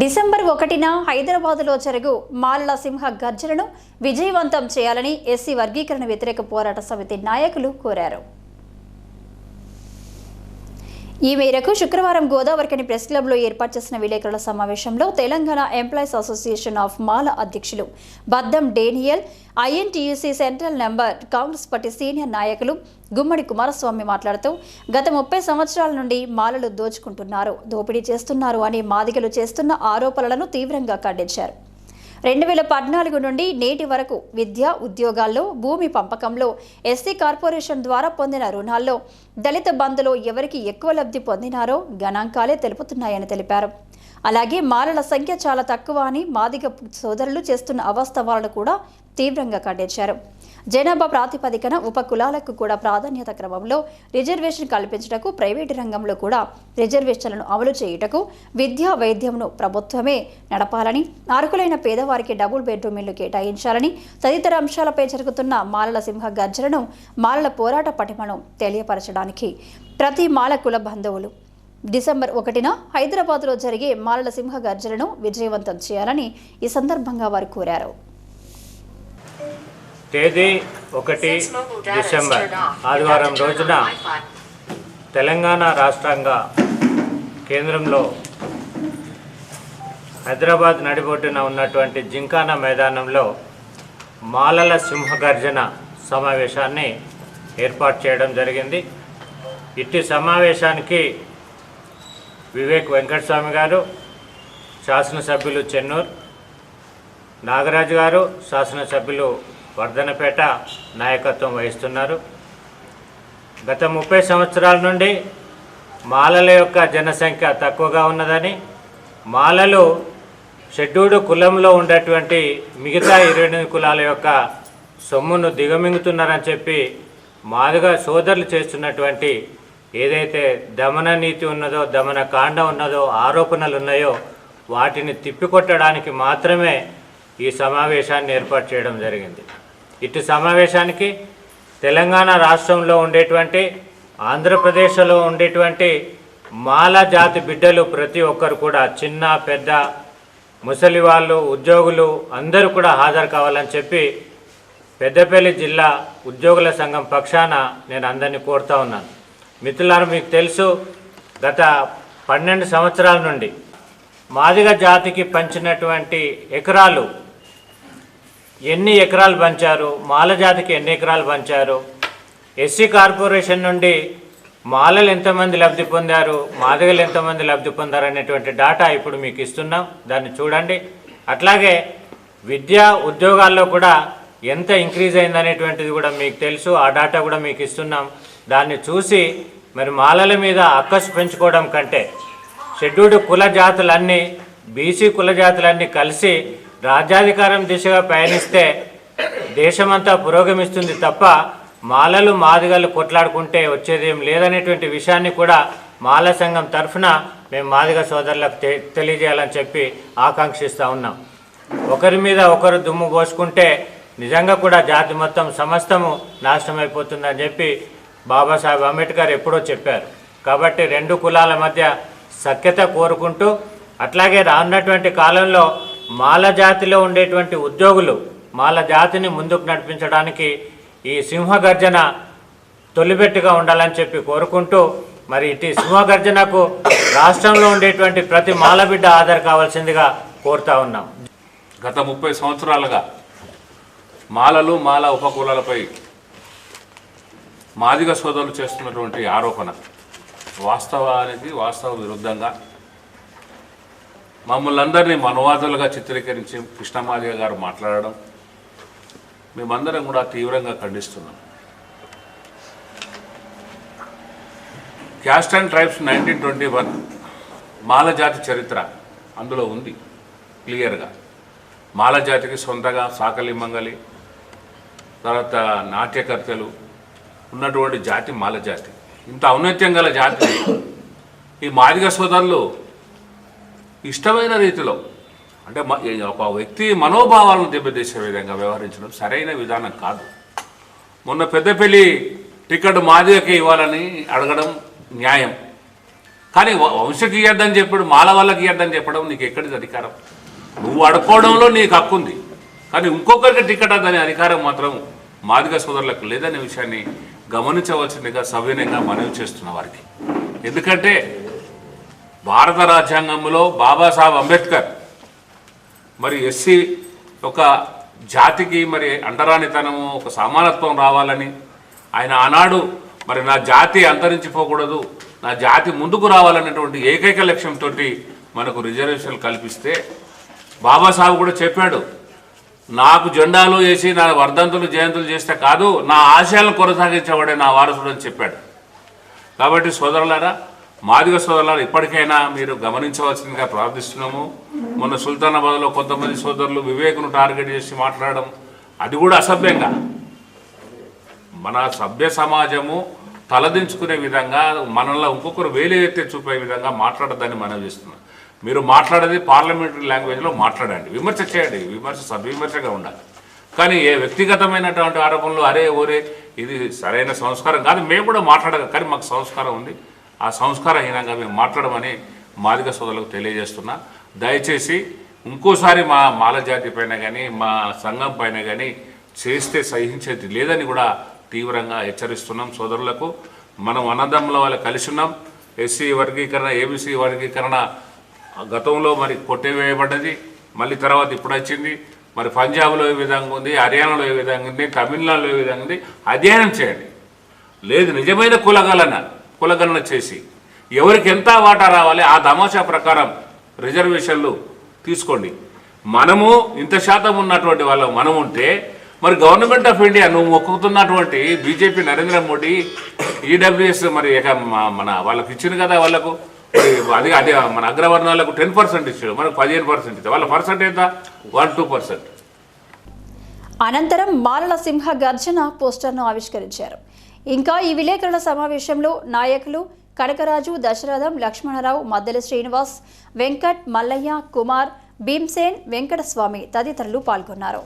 December ఒకటిన హైదరాబాదులో జరుగు మాలల సింహ గర్జనను విజయవంతం చేయాలని ఎస్సీ వర్గీకరణ వ్యతిరేక పోరాట సమితి నాయకులు కోరారు. ఈ మేరకు శుక్రవారం గోదావరికని ప్రెస్ క్లబ్లో ఏర్పాటు చేసిన విలేకరుల సమావేశంలో Telangana employees association of Mala అధ్యక్షులు Baddam Daniel INTUC central member Congress party senior నాయకులు గుమ్మడి కుమారస్వామి మాట్లాడుతూ గత ముప్పై సంవత్సరాల నుండి మాలలు దోచుకుంటున్నారు దోపిడీ చేస్తున్నారు అని మాదిగలు చేస్తున్న ఆరోపణలను తీవ్రంగా ఖండించారు. రెండు వేల పద్నాలుగు నుండి నేటి వరకు విద్య ఉద్యోగాల్లో భూమి పంపకంలో ఎస్సీ కార్పొరేషన్ ద్వారా పొందిన రుణాల్లో దళిత బంధులో ఎవరికి ఎక్కువ లబ్ధి పొందినారో గణాంకాలే తెలుపుతున్నాయని తెలిపారు. అలాగే మాలల సంఖ్య చాలా తక్కువ అని మాదిగ సోదరులు చేస్తున్న అవాస్తవాలను కూడా తీవ్రంగా ఖండించారు. జనాభా ప్రాతిపదికన ఉప కులాలకు కూడా ప్రాధాన్యత క్రమంలో రిజర్వేషన్ కల్పించటకు ప్రైవేటు రంగంలో కూడా రిజర్వేషన్లను అమలు చేయుటకు విద్యా వైద్యంను ప్రభుత్వమే నడపాలని అర్హులైన పేదవారికి డబుల్ బెడ్రూమ్ ఇల్లు కేటాయించాలని తదితర అంశాలపై జరుగుతున్న మాలల సింహ గర్జనను మాలల పోరాట పటిమను తెలియపరచడానికి ప్రతి మాల కుల బంధువులు డిసెంబర్ ఒకటిన హైదరాబాద్లో జరిగే మాలల సింహ గర్జనను విజయవంతం చేయాలని ఈ సందర్భంగా వారు కోరారు. తేదీ ఒకటి డిసెంబర్ ఆదివారం రోజున తెలంగాణ రాష్ట్రంగా కేంద్రంలో హైదరాబాద్ నడిబొడ్డున ఉన్నటువంటి జింకానా మైదానంలో మాలల సింహగర్జన సమావేశాన్ని ఏర్పాటు చేయడం జరిగింది. ఇట్టి సమావేశానికి వివేక్ వెంకటస్వామి గారు శాసనసభ్యులు చెన్నూర్ నాగరాజు గారు శాసనసభ్యులు వర్ధనపేట నాయకత్వం వహిస్తున్నారు. గత ముప్పై సంవత్సరాల నుండి మాలల యొక్క జనసంఖ్య తక్కువగా ఉన్నదని మాలలు షెడ్యూల్డ్ కులంలో ఉండేటువంటి మిగతా ఇరవై ఎనిమిది కులాల యొక్క సొమ్మును దిగమింగుతున్నారని చెప్పి మాదిగా సోదరులు చేస్తున్నటువంటి ఏదైతే దమన నీతి ఉన్నదో దమన కాండ ఉన్నదో ఆరోపణలు ఉన్నాయో వాటిని తిప్పికొట్టడానికి మాత్రమే ఈ సమావేశాన్ని ఏర్పాటు చేయడం జరిగింది. ఇటు సమావేశానికి తెలంగాణ రాష్ట్రంలో ఉండేటువంటి ఆంధ్రప్రదేశ్లో ఉండేటువంటి మాల జాతి బిడ్డలు ప్రతి ఒక్కరు కూడా చిన్న పెద్ద ముసలి వాళ్ళు ఉద్యోగులు అందరూ కూడా హాజరు కావాలని చెప్పి పెద్దపల్లి జిల్లా ఉద్యోగుల సంఘం పక్షాన నేను అందరినీ కోరుతా ఉన్నాను. మిత్రులారు మీకు తెలుసు గత పన్నెండు సంవత్సరాల నుండి మాదిగ జాతికి పంచినటువంటి ఎకరాలు ఎన్ని ఎకరాలు పంచారు మాల జాతికి ఎన్ని ఎకరాలు పంచారు ఎస్సీ కార్పొరేషన్ నుండి మాలలు ఎంతమంది లబ్ధి పొందారు మాదిగలు ఎంతమంది లబ్ధి పొందారు అనేటువంటి డాటా ఇప్పుడు మీకు ఇస్తున్నాం. దాన్ని చూడండి. అట్లాగే విద్యా ఉద్యోగాల్లో కూడా ఎంత ఇంక్రీజ్ అయిందనేటువంటిది కూడా మీకు తెలుసు. ఆ డాటా కూడా మీకు ఇస్తున్నాం. దాన్ని చూసి మరి మాలల మీద అక్కసు పెంచుకోవడం కంటే షెడ్యూల్డ్ కుల జాతులన్నీ బీసీ కుల జాతులన్నీ కలిసి రాజ్యాధికారం దిశగా పయనిస్తే దేశమంతా పురోగమిస్తుంది తప్ప మాలలు మాదిగలు కొట్లాడుకుంటే వచ్చేదేం లేదనేటువంటి విషయాన్ని కూడా మాల సంఘం తరఫున మేము మాదిగ సోదరులకు తె తెలియజేయాలని చెప్పి ఆకాంక్షిస్తూ ఉన్నాం. ఒకరి మీద ఒకరు దుమ్ము పోసుకుంటే నిజంగా కూడా జాతి మొత్తం సమస్తము నాశనం అయిపోతుందని చెప్పి బాబాసాహెబ్ అంబేద్కర్ ఎప్పుడో చెప్పారు. కాబట్టి రెండు కులాల మధ్య సఖ్యత కోరుకుంటూ అట్లాగే రానున్నటువంటి కాలంలో మాల జాతిలో ఉండేటువంటి ఉద్యోగులు మాల జాతిని ముందుకు నడిపించడానికి ఈ సింహగర్జన తొలిబెట్టుగా ఉండాలని చెప్పి కోరుకుంటూ మరి ఇటు సింహగర్జనకు రాష్ట్రంలో ఉండేటువంటి ప్రతి మాలబిడ్డ ఆధార్ కావాల్సిందిగా కోరుతా ఉన్నాం. గత ముప్పై సంవత్సరాలుగా మాలలు మాల ఉపకులాలపై మాదిగ సోదరులు చేస్తున్నటువంటి ఆరోపణ. వాస్తవానికి వాస్తవ విరుద్ధంగా మమ్మల్ని అందరినీ మనవాదులుగా చిత్రీకరించి కృష్ణమాదిగ గారు మాట్లాడడం మేమందరం కూడా తీవ్రంగా ఖండిస్తున్నాం. Caste and tribes nineteen twenty one మాలజాతి చరిత్ర అందులో ఉంది క్లియర్గా. మాల జాతికి సొంతగా సాకలి మంగలి తర్వాత నాట్యకర్తలు ఉన్నటువంటి జాతి మాల జాతి. ఇంత ఔన్నత్యం గల జాతి. ఈ మాదిగ సోదరులు ఇష్టమైన రీతిలో అంటే ఒక వ్యక్తి మనోభావాలను దెబ్బతీసే విధంగా వ్యవహరించడం సరైన విధానం కాదు. మొన్న పెద్దపల్లి టికెట్ మాదిగకి ఇవ్వాలని అడగడం న్యాయం. కానీ వంశకి ఇయ్యద్దని చెప్పాడు మాల వాళ్ళకి ఇయ్యద్దని చెప్పడం నీకు ఎక్కడిది అధికారం? నువ్వు అడుకోవడంలో నీకు హక్కు ఉంది కానీ ఇంకొకరికి టికెట్ అదని అధికారం మాత్రం మాదిగ సోదరులకు లేదనే విషయాన్ని గమనించవలసిందిగా సవినయంగా మనవి చేస్తున్న వారికి. ఎందుకంటే భారత రాజ్యాంగంలో బాబాసాహెబ్ అంబేద్కర్ మరి ఎస్సీ ఒక జాతికి మరి అంటరానితనము ఒక సమానత్వం రావాలని ఆయన ఆనాడు మరి నా జాతి అంతరించిపోకూడదు నా జాతి ముందుకు రావాలనేటువంటి ఏకైక లక్ష్యంతో మనకు రిజర్వేషన్లు కల్పిస్తే బాబాసాహెబ్ కూడా చెప్పాడు నాకు జెండాలు వేసి నా వర్ధంతులు జయంతులు చేస్తే కాదు నా ఆశయాలను కొనసాగించబడే నా వారసుడు అని చెప్పాడు. కాబట్టి సోదరులారా మాదిగ సోదరులారా ఇప్పటికైనా మీరు గమనించవలసిందిగా ప్రార్థిస్తున్నాము. మొన్న సుల్తానాబాద్లో కొంతమంది సోదరులు వివేకును టార్గెట్ చేసి మాట్లాడడం అది కూడా అసభ్యంగా. మన సభ్య సమాజము తలదించుకునే విధంగా మనల్ని ఇంకొకరు వేలు ఎత్తి చూపే విధంగా మాట్లాడద్దని మనం చేస్తున్నాం. మీరు మాట్లాడేది పార్లమెంటరీ లాంగ్వేజ్లో మాట్లాడండి. విమర్శ చేయండి. విమర్శ సద్విమర్శగా ఉండాలి. కానీ ఏ వ్యక్తిగతమైనటువంటి ఆరోపణలు అరే ఓరే ఇది సరైన సంస్కారం కాదు. మేము కూడా మాట్లాడగ కానీ మాకు సంస్కారం ఉంది. ఆ సంస్కారహీనంగా మేము మాట్లాడమని మాదిక సోదరులకు తెలియజేస్తున్నా. దయచేసి ఇంకోసారి మా మాల జాతి పైన కానీ మా సంఘం పైన కానీ చేస్తే సహించేది లేదని కూడా తీవ్రంగా హెచ్చరిస్తున్నాం సోదరులకు. మనం అన్నదమ్ముల వాళ్ళు కలిసి ఉన్నాం. ఎస్సీ వర్గీకరణ ఏబీసీ వర్గీకరణ గతంలో మరి కొట్టివేయబడ్డది మళ్ళీ తర్వాత ఇప్పుడు వచ్చింది. మరి పంజాబ్లో ఏ విధంగా ఉంది హర్యానాలో ఏ విధంగా ఉంది తమిళనాడులో ఏ విధంగా ఉంది అధ్యయనం చేయండి. లేదు నిజమైన కులగలన కులగణన చేసి. ఎవరికి ఎంత వాటా రావాలి ఆ తమాషా ప్రకారం రిజర్వేషన్లు తీసుకోండి. మనము ఇంత శాతం ఉన్నటువంటి వాళ్ళం మనం ఉంటే మరి గవర్నమెంట్ ఆఫ్ ఇండియా నువ్వు మొక్కుతున్నటువంటి బీజేపీ నరేంద్ర మోడీ ఈడబ్ల్యూఎస్ మరి ఇక మన వాళ్ళకి ఇచ్చింది కదా వాళ్ళకు. అది అదే మన అగ్రవర్ణాలకు టెన్ పర్సెంట్ ఇచ్చాడు మనకు పదిహేను పర్సెంట్ ఇచ్చాడు. వాళ్ళ పర్సెంట్ ఎంత? వన్ టూ పర్సెంట్ అనంతరం మాలల సింహ గర్జన పోస్టర్ను ఆవిష్కరించారు. ఇంకా ఈ విలేకరుల సమావేశంలో నాయకులు కనకరాజు దశరథం లక్ష్మణరావు మద్దెల శ్రీనివాస్ వెంకట్ మల్లయ్య కుమార్ భీమ్సేన్ వెంకటస్వామి తదితరులు పాల్గొన్నారు.